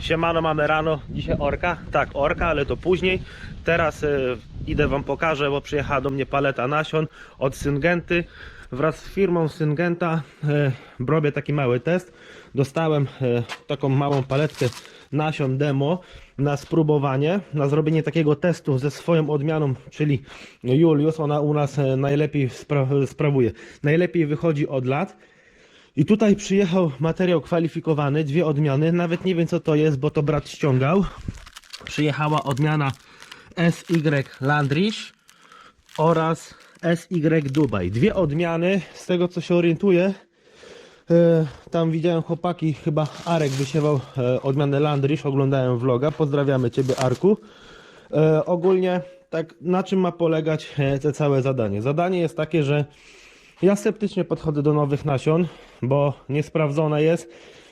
Siemano, mamy rano. Dzisiaj orka? Tak, orka, ale to później. Teraz e, idę wam pokażę, bo przyjechała do mnie paleta nasion od Syngenty. Wraz z firmą Syngenta e, robię taki mały test. Dostałem e, taką małą paletkę nasion demo na spróbowanie, na zrobienie takiego testu ze swoją odmianą, czyli Julius. Ona u nas najlepiej spra sprawuje. Najlepiej wychodzi od lat. I tutaj przyjechał materiał kwalifikowany, dwie odmiany, nawet nie wiem co to jest, bo to brat ściągał. Przyjechała odmiana SY Landrish oraz SY Dubai. Dwie odmiany, z tego co się orientuję, e, tam widziałem chłopaki, chyba Arek wysiewał e, odmianę Landrish, oglądałem vloga, pozdrawiamy Ciebie Arku. E, ogólnie tak na czym ma polegać te całe zadanie? Zadanie jest takie, że ja sceptycznie podchodzę do nowych nasion, bo niesprawdzone jest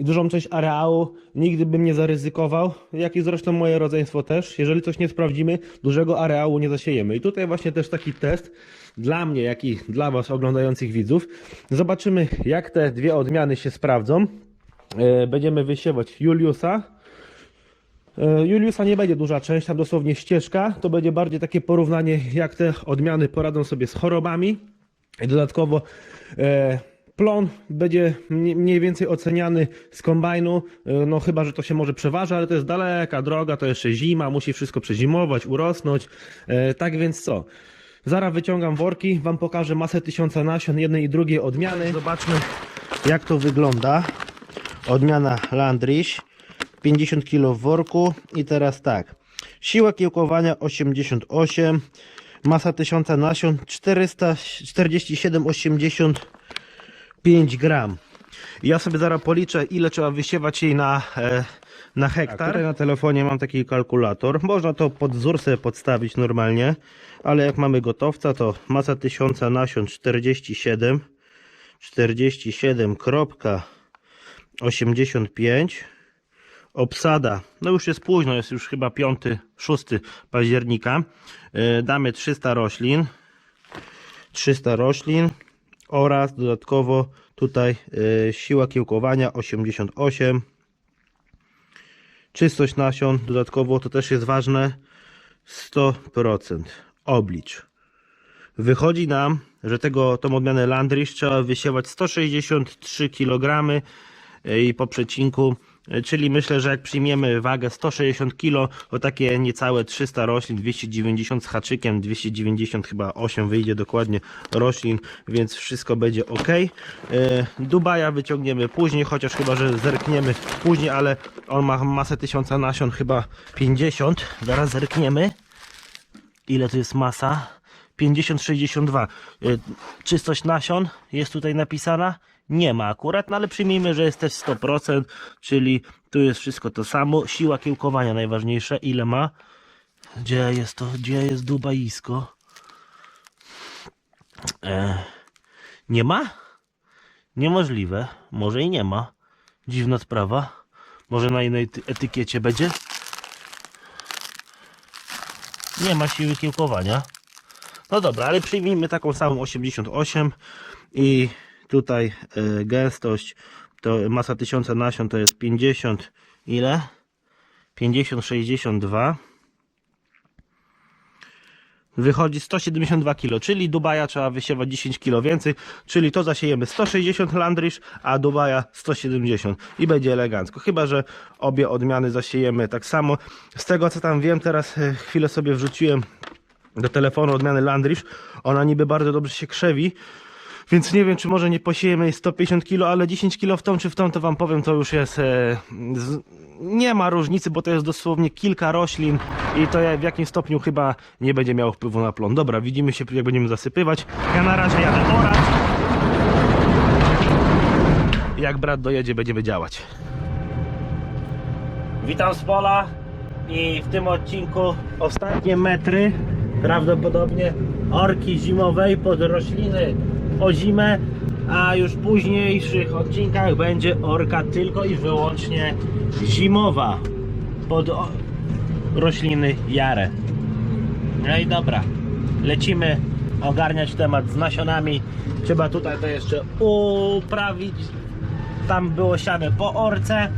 i dużą część areału nigdy bym nie zaryzykował, jak i zresztą moje rodzeństwo też. Jeżeli coś nie sprawdzimy, dużego areału nie zasiejemy. I tutaj właśnie też taki test dla mnie, jak i dla Was oglądających widzów. Zobaczymy, jak te dwie odmiany się sprawdzą. E, Będziemy wysiewać Juliusa. E, Juliusa nie będzie duża część, tam dosłownie ścieżka. To będzie bardziej takie porównanie, jak te odmiany poradzą sobie z chorobami. I dodatkowo e, plon będzie mniej więcej oceniany z kombajnu, e, no chyba, że to się może przeważa, ale to jest daleka droga, to jeszcze zima, musi wszystko przezimować, urosnąć. E, tak więc co? Zaraz wyciągam worki, wam pokażę masę tysiąca nasion jednej i drugiej odmiany. Zobaczmy jak to wygląda. Odmiana Landrish, 50 kg w worku i teraz tak. Siła kiełkowania 88, masa 1000 nasion 447,85 gram. Ja sobie zaraz policzę ile trzeba wysiewać jej na, e, na hektar. Na telefonie mam taki kalkulator. Można to pod wzór sobie podstawić normalnie, ale jak mamy gotowca to masa 1000 nasion 47 47,85 Obsada, no już jest późno, jest już chyba 5, 6 października. Yy, Damy 300 roślin. 300 roślin oraz dodatkowo tutaj yy, siła kiełkowania 88. Czystość nasion, dodatkowo to też jest ważne 100%. Oblicz. Wychodzi nam, że tego, tą odmianę Landrish trzeba wysiewać 163 kg i po przecinku, czyli myślę, że jak przyjmiemy wagę 160 kg, to takie niecałe 300 roślin, 290 z haczykiem, 290 chyba 8 wyjdzie dokładnie roślin, więc wszystko będzie ok. Dubaja wyciągniemy później, chociaż chyba, że zerkniemy później, ale on ma masę 1000 nasion, chyba 50. Zaraz zerkniemy. Ile to jest masa? 50-62. Y, Czystość nasion jest tutaj napisana? Nie ma akurat, no ale przyjmijmy, że jest też 100%, czyli tu jest wszystko to samo. Siła kiełkowania najważniejsza. Ile ma? Gdzie jest to? Gdzie jest dubaisko? E, nie ma? Niemożliwe. Może i nie ma. Dziwna sprawa. Może na innej ty- etykiecie będzie? Nie ma siły kiełkowania. No dobra, ale przyjmijmy taką samą 88 i tutaj e, gęstość to masa 1000 nasion to jest 50 ile? 50 62 Wychodzi 172 kg, czyli Dubaja trzeba wysiewać 10 kg więcej, czyli to zasiejemy 160 Landrish, a Dubaja 170 i będzie elegancko. Chyba, że obie odmiany zasiejemy tak samo. Z tego co tam wiem, teraz e, chwilę sobie wrzuciłem do telefonu odmiany Landrish. Ona niby bardzo dobrze się krzewi. Więc nie wiem, czy może nie posiejemy jej 150 kg, ale 10 kg w tą czy w tą, to wam powiem, to już jest. E, z, nie ma różnicy, bo to jest dosłownie kilka roślin i to w jakim stopniu chyba nie będzie miało wpływu na plon. Dobra, widzimy się, jak będziemy zasypywać. Ja na razie jadę orać. Jak brat dojedzie, będziemy działać. Witam z pola i w tym odcinku ostatnie metry prawdopodobnie orki zimowej pod rośliny o zimę, a już w późniejszych odcinkach będzie orka tylko i wyłącznie zimowa pod rośliny jare. No i dobra, lecimy ogarniać temat z nasionami. Trzeba tutaj to jeszcze uprawić. Tam było siane po orce.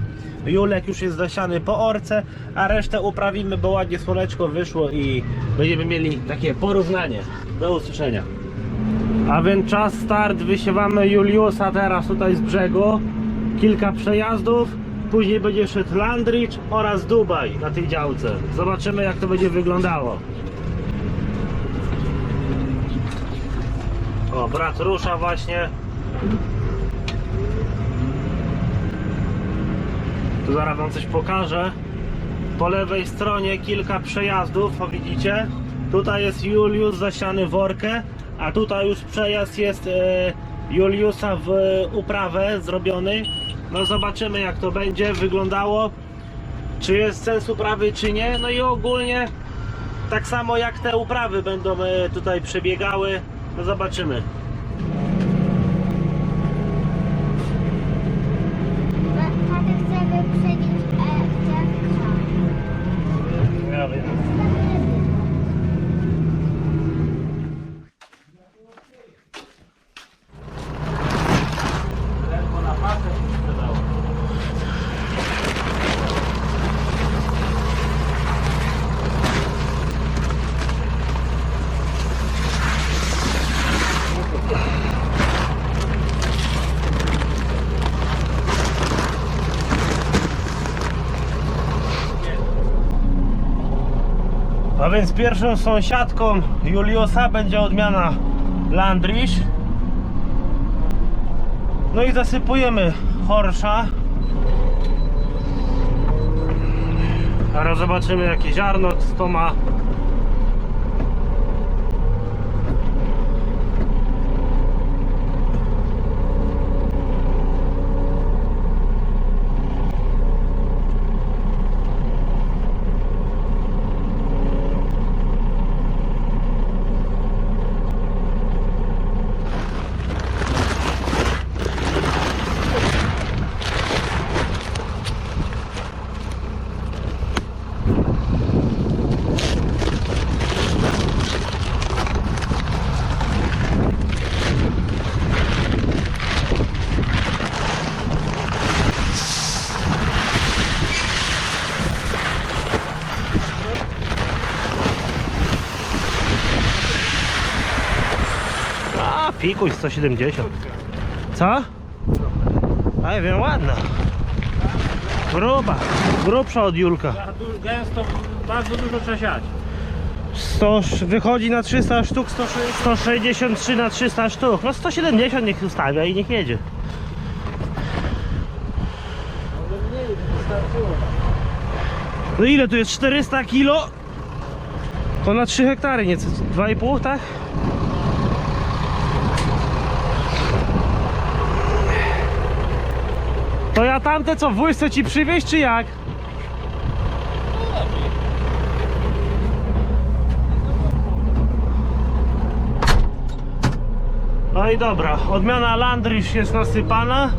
Julek już jest zasiany po orce, a resztę uprawimy, bo ładnie słoneczko wyszło i będziemy mieli takie porównanie. Do usłyszenia. A więc czas start, wysiewamy Juliusa teraz tutaj z brzegu. Kilka przejazdów, później będzie szedł Landridge oraz Dubaj na tej działce. Zobaczymy jak to będzie wyglądało. O, brat rusza właśnie. Tu zaraz wam coś pokażę. Po lewej stronie kilka przejazdów, o widzicie? Tutaj jest Julius zasiany w orkę, a tutaj już przejazd jest e, Juliusa w uprawę zrobiony. No zobaczymy jak to będzie wyglądało. Czy jest sens uprawy, czy nie. No i ogólnie tak samo jak te uprawy będą e, tutaj przebiegały. No zobaczymy. Więc pierwszą sąsiadką Juliusa będzie odmiana Landrish. No i zasypujemy Horsza. Teraz zobaczymy jakie ziarno to ma. A, pikuj 170. Co? A ja wiem, ładna. Gruba. Grubsza od Julka. Gęsto, bardzo dużo trzeba siać. 100, wychodzi na 300 sztuk, 100, 163 na 300 sztuk. No 170 niech ustawia i niech jedzie. No ile tu jest? 400 kilo? To na 3 hektary, nieco 2,5, tak? To ja tamte co w łyżce ci przywieźć, czy jak? No i dobra, odmiana Landrish jest nasypana.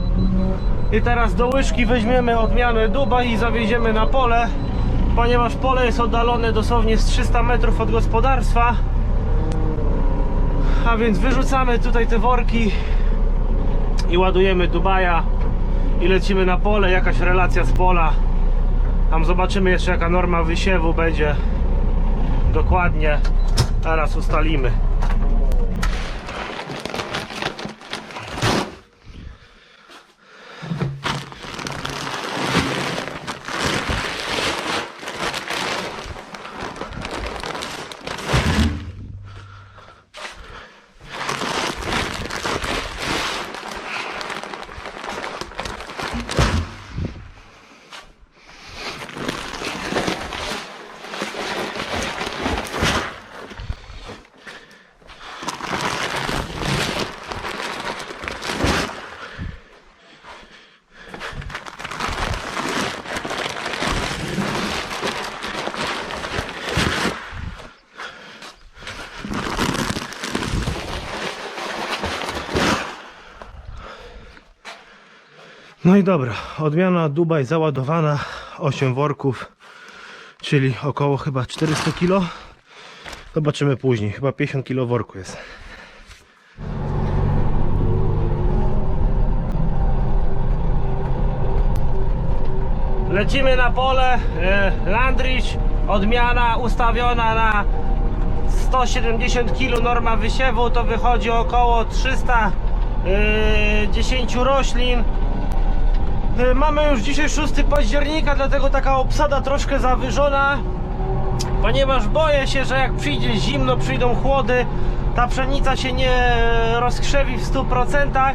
I teraz do łyżki weźmiemy odmianę Duba i zawieziemy na pole, ponieważ pole jest oddalone dosłownie z 300 metrów od gospodarstwa. A więc wyrzucamy tutaj te worki i ładujemy Dubaja i lecimy na pole, jakaś relacja z pola. Tam zobaczymy jeszcze jaka norma wysiewu będzie dokładnie. Teraz ustalimy. No i dobra, odmiana Dubaj załadowana, 8 worków, czyli około chyba 400 kg. Zobaczymy później, chyba 50 kg worku jest. Lecimy na pole. e, Landrich, odmiana ustawiona na 170 kg norma wysiewu, to wychodzi około 310 roślin. E, Mamy już dzisiaj 6 października, dlatego taka obsada troszkę zawyżona, ponieważ boję się, że jak przyjdzie zimno, przyjdą chłody, ta pszenica się nie rozkrzewi w 100%.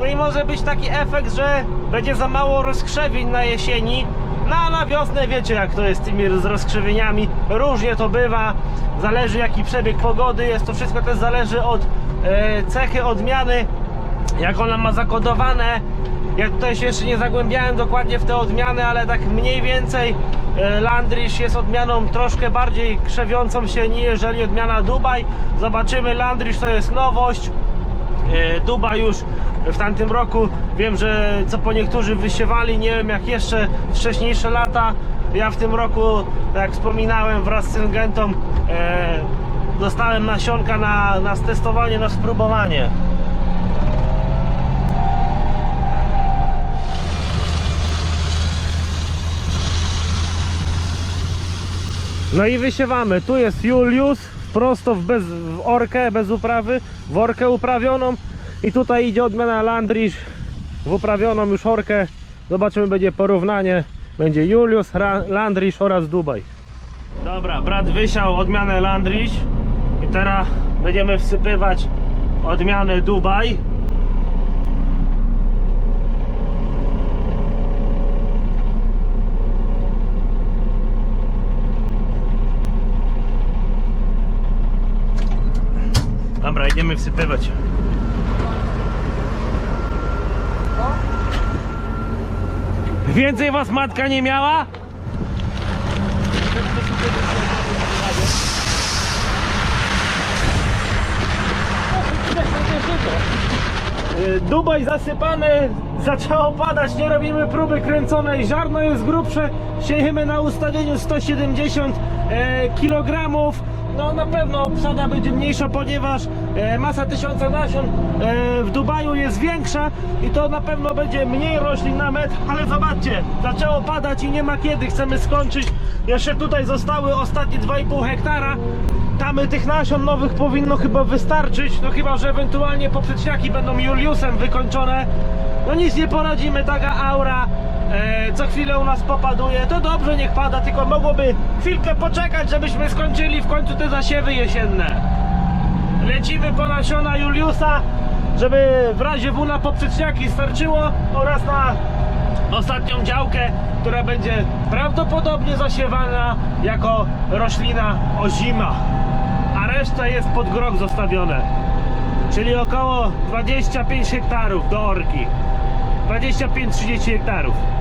No i może być taki efekt, że będzie za mało rozkrzewień na jesieni. No a na wiosnę wiecie jak to jest z tymi z rozkrzewieniami. Różnie to bywa. Zależy jaki przebieg pogody jest. To wszystko też zależy od e, cechy odmiany. Jak ona ma zakodowane. Ja tutaj się jeszcze nie zagłębiałem dokładnie w te odmiany, ale tak mniej więcej e, Landrish jest odmianą troszkę bardziej krzewiącą się niżeli odmiana Dubaj. Zobaczymy, Landrish to jest nowość. E, Dubaj już w tamtym roku wiem, że co po niektórzy wysiewali, nie wiem jak jeszcze wcześniejsze lata. Ja w tym roku, jak wspominałem, wraz z Syngentą e, dostałem nasionka na, na testowanie, na spróbowanie. No i wysiewamy. Tu jest Julius, prosto w, bez, w orkę, bez uprawy, w orkę uprawioną. I tutaj idzie odmiana Landrish w uprawioną już orkę. Zobaczymy, będzie porównanie. Będzie Julius, Landrish oraz Dubaj. Dobra, brat wysiał odmianę Landrish. I teraz będziemy wsypywać odmianę Dubaj. Dobra, idziemy wsypywać. Więcej was matka nie miała? Dubaj zasypany, zaczęło padać, nie robimy próby kręconej, ziarno jest grubsze, siejemy na ustawieniu 170 e, kg. No na pewno obsada będzie mniejsza, ponieważ e, masa tysiąca nasion e, w Dubaju jest większa i to na pewno będzie mniej roślin na metr, ale zobaczcie, zaczęło padać i nie ma kiedy, chcemy skończyć. Jeszcze tutaj zostały ostatnie 2,5 hektara. Tamy tych nasion nowych powinno chyba wystarczyć, no chyba, że ewentualnie poprzeczniaki będą Juliusem wykończone. No nic nie poradzimy, taka aura e, co chwilę u nas popaduje. To dobrze, niech pada, tylko mogłoby chwilkę poczekać, żebyśmy skończyli w końcu te zasiewy jesienne. Lecimy po nasiona Juliusa, żeby w razie W na poprzeczniaki starczyło oraz na ostatnią działkę, która będzie prawdopodobnie zasiewana jako roślina ozima, a reszta jest pod grog zostawione, czyli około 25 hektarów do orki. 25-30 hektarów.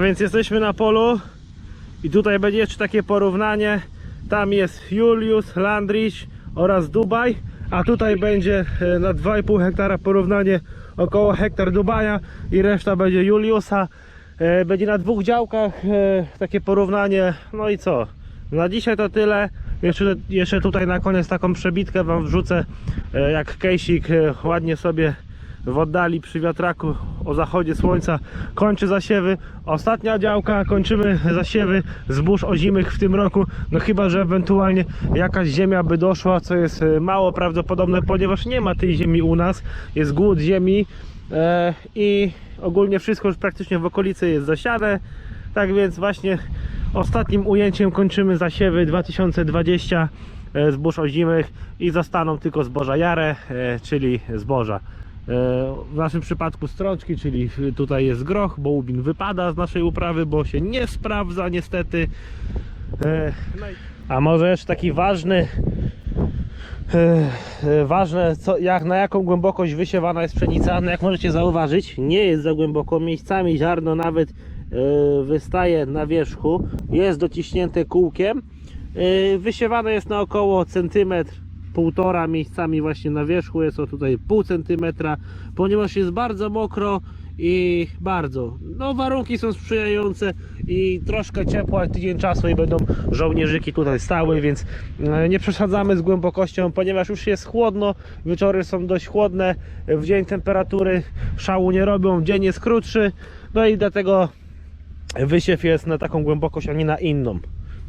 A więc jesteśmy na polu i tutaj będzie jeszcze takie porównanie. Tam jest Julius, Landrich oraz Dubaj, a tutaj będzie e, na 2,5 hektara porównanie około hektar Dubaja i reszta będzie Juliusa. E, Będzie na dwóch działkach e, takie porównanie. No i co? Na dzisiaj to tyle. Jeszcze, jeszcze tutaj na koniec taką przebitkę wam wrzucę, jak Kejsik ładnie sobie w oddali przy wiatraku o zachodzie słońca kończy zasiewy. Ostatnia działka, kończymy zasiewy zbóż ozimych w tym roku. No chyba, że ewentualnie jakaś ziemia by doszła, co jest e, mało prawdopodobne, ponieważ nie ma tej ziemi u nas. Jest głód ziemi e, i ogólnie wszystko już praktycznie w okolicy jest zasiane. Tak więc właśnie ostatnim ujęciem kończymy zasiewy 2020 e, zbóż ozimych i zostaną tylko zboża jare, czyli zboża. W naszym przypadku strączki, czyli tutaj jest groch, bo łubin wypada z naszej uprawy, bo się nie sprawdza niestety. E, A może jeszcze taki ważny, e, e, ważne, co, jak, na jaką głębokość wysiewana jest pszenica, no jak możecie zauważyć, nie jest za głęboko, miejscami ziarno nawet wystaje na wierzchu, jest dociśnięte kółkiem, wysiewane jest na około centymetr półtora miejscami właśnie na wierzchu, jest o tutaj pół centymetra, ponieważ jest bardzo mokro i bardzo. No warunki są sprzyjające i troszkę ciepło, jak tydzień czasu i będą żołnierzyki tutaj stały, więc e, nie przesadzamy z głębokością, ponieważ już jest chłodno, wieczory są dość chłodne, w dzień temperatury szału nie robią, dzień jest krótszy, no i dlatego wysiew jest na taką głębokość, a nie na inną.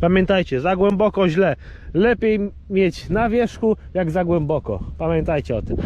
Pamiętajcie, za głęboko źle. Lepiej mieć na wierzchu, jak za głęboko. Pamiętajcie o tym.